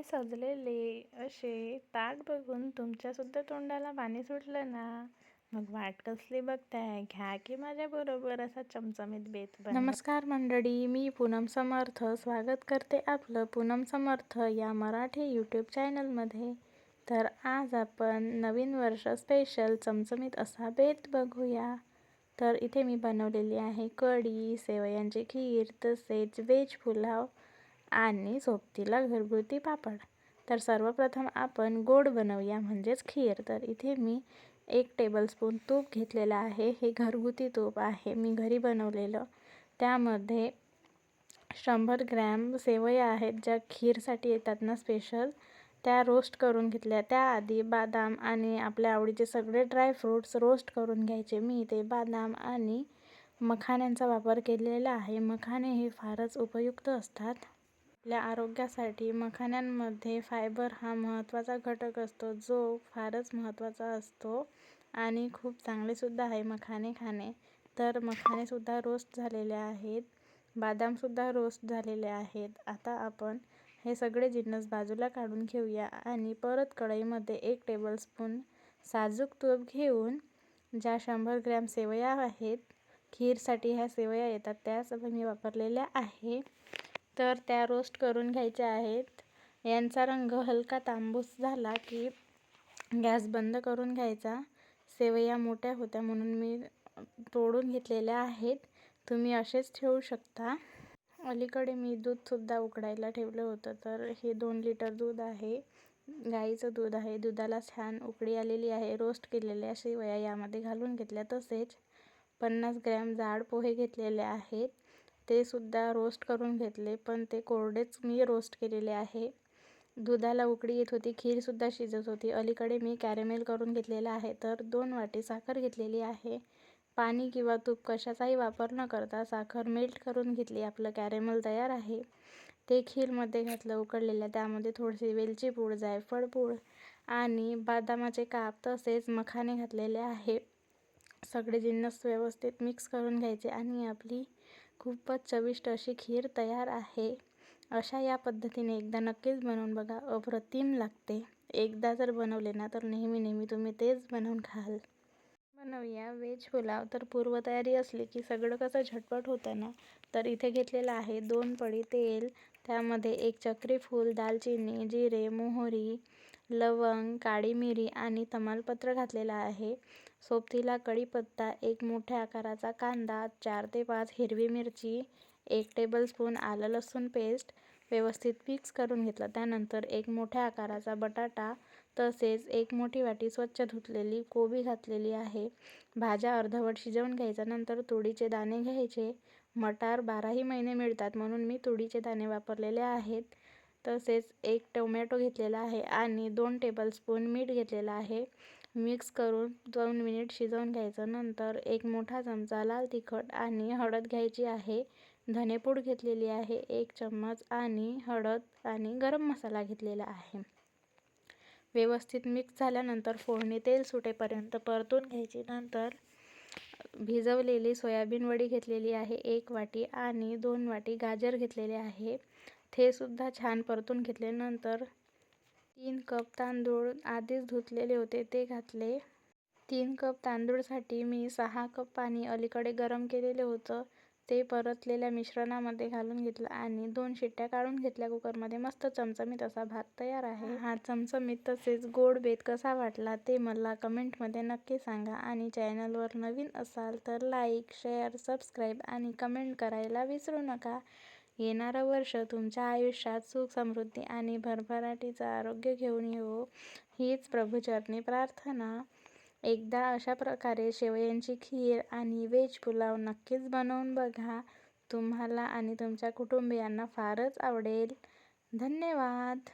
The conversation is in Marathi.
हे सजलेले असे ताट बघून तुमच्यासुद्धा तोंडाला पाणी सुटलं ना? मग वाट कसली बघताय? घ्या की माझ्याबरोबर असा चमचमीत बेत नमस्कार मंडळी मी पूनम समर्थ स्वागत करते आपलं पूनम समर्थ या मराठी यूट्यूब चॅनलमध्ये तर आज आपण नवीन वर्ष स्पेशल चमचमीत असा बेत बघूया. तर इथे मी बनवलेली आहे कढी सेवयांची खीर तसेच व्हेज पुलाव. आणि सोबतीला घरगुती पापड. तर सर्वप्रथम आपण गोड बनवूया म्हणजेच खीर. तर इथे मी एक टेबलस्पून तूप घेतलेलं आहे. हे घरगुती तूप आहे. मी घरी बनवलेलं. त्यामध्ये शंभर ग्रॅम सेवया आहेत ज्या खीरसाठी येतात ना स्पेशल त्या रोस्ट करून घेतल्या. त्याआधी बदाम आणि आपल्या आवडीचे सगळे ड्रायफ्रूट्स रोस्ट करून घ्यायचे. मी इथे बदाम आणि मखाण्यांचा वापर केलेला आहे. मखाणे हे फारच उपयुक्त असतात. आपल्या आरोग्यासाठी मखाण्यांमध्ये फायबर हा महत्त्वाचा घटक असतो जो फारच महत्त्वाचा असतो आणि खूप चांगलेसुद्धा आहे मखाणे खाणे. तर मखाणेसुद्धा रोस्ट झालेले आहेत बदामसुद्धा रोस्ट झालेले आहेत. आता आपण हे सगळे जिन्नस बाजूला काढून घेऊया आणि परत कढईमध्ये एक टेबलस्पून साजूक तूप घेऊन ज्या शंभर ग्रॅम सेवया आहेत खीरसाठी ह्या सेवया येतात त्याच मी वापरलेल्या आहे. तर त्या रोस्ट करून घ्यायच्या आहेत. यांचा रंग हलका तांबूस झाला की गॅस बंद करून घ्यायचा. सेवया मोठ्या होत्या म्हणून मी तोडून घेतलेल्या आहेत. तुम्ही असेच ठेवू शकता. अलीकडे मी दूधसुद्धा उकडायला ठेवलं होतं तर हे दोन लिटर दूध आहे. गाईचं दूध आहे. दुधाला छान उकळी आलेली आहे. रोस्ट केलेल्या शेवया यामध्ये घालून घेतल्या तसेच पन्नास ग्रॅम जाड पोहे घेतलेले आहेत. ते सुद्धा रोस्ट करून घेतले पण ते कोरडेच मी रोस्ट केलेले आहे. दुधाला उकळी येत होती खीरसुद्धा शिजत होती. अलीकडे मी कॅरेमेल करून घेतलेलं आहे तर दोन वाटी साखर घेतलेली आहे. पाणी किंवा तूप कशाचाही वापर न करता साखर मेल्ट करून घेतली. आपलं कॅरेमल तयार आहे. ते खीरमध्ये घातलं उकळलेल्या त्यामध्ये थोडीशी वेलची पूड जायफळ पूड आणि बदामाचे काप तसेच मखाने घातलेले आहे. सगळे जिन्नस व्यवस्थित मिक्स करून घ्यायचे आणि आपली खूपच चविष्ट अशी खीर तयार आहे. अशा या पद्धतीने एकदा नक्कीच बनवून बघा अप्रतिम लागते. एकदा जर बनवले ना तर नेहमी नेहमी तुम्ही तेच बनवून खाल. बनवूया. व्हेज पुलाव. तर पूर्वतयारी असली की सगळं कसं झटपट होतं ना तर इथे घेतलेलं आहे दोन पडी तेल त्यामध्ये एक चक्री फूल दालचिनी जिरे मोहरी लवंग काळी मिरी आणि तमालपत्र घातलेलं आहे. सोबतीला कढीपत्ता एक मोठ्या आकाराचा कांदा चार ते पाच हिरवी मिरची एक टेबलस्पून आलं लसूण पेस्ट व्यवस्थित मिक्स करून घेतला. त्यानंतर एक मोठ्या आकाराचा बटाटा तसेच एक मोठी वाटी स्वच्छ धुतलेली कोबी घातलेली आहे. भाज्या अर्धवट शिजवून घ्यायच्या नंतर तुडीचे दाणे घ्यायचे. मटार बाराही महिने मिळतात म्हणून मी तुडीचे दाणे वापरलेले आहेत. तसेच एक टोमॅटो घेतलेला आहे आणि दोन टेबलस्पून मीठ घेतलेलं आहे. मिक्स करून दोन मिनिट शिजवून घ्यायचं. नंतर एक मोठा चमचा लाल तिखट आणि हळद घ्यायची आहे. धनेपूड घेतलेली आहे एक चम्मच आणि हळद आणि गरम मसाला घेतलेला आहे. व्यवस्थित मिक्स झाल्यानंतर फोडणी तेल सुटेपर्यंत परतून घ्यायची. नंतर भिजवलेली सोयाबीन वडी घेतलेली आहे एक वाटी आणि दोन वाटी गाजर घेतलेले आहे. ते सुद्धा छान परतून घेतल्यानंतर तीन कप तांदूळ आधीच धुतलेले होते ते घातले. तीन कप तांदूळसाठी मी सहा कप पाणी अलीकडे गरम केलेलं होतं. ते परतलेल्या मिश्रणामध्ये घालून घेतलं आणि दोन शिट्ट्या काढून घेतल्या कुकरमध्ये. मस्त चमचमीत असा भात तयार आहे. हा चमचमीत तसेच गोड बेत कसा वाटला ते मला कमेंटमध्ये नक्की सांगा. आणि चॅनलवर नवीन असाल तर लाईक शेअर सबस्क्राईब आणि कमेंट करायला विसरू नका. येणारं वर्ष तुमच्या आयुष्यात सुख समृद्धी आणि भरभराटीचं आरोग्य घेऊन येवो. हीच प्रभूचरणी प्रार्थना. एकदा अशा प्रकारे शेवयांची खीर आणि व्हेज पुलाव नक्कीच बनवून बघा. तुम्हाला आणि तुमच्या कुटुंबियांना फारच आवडेल. धन्यवाद.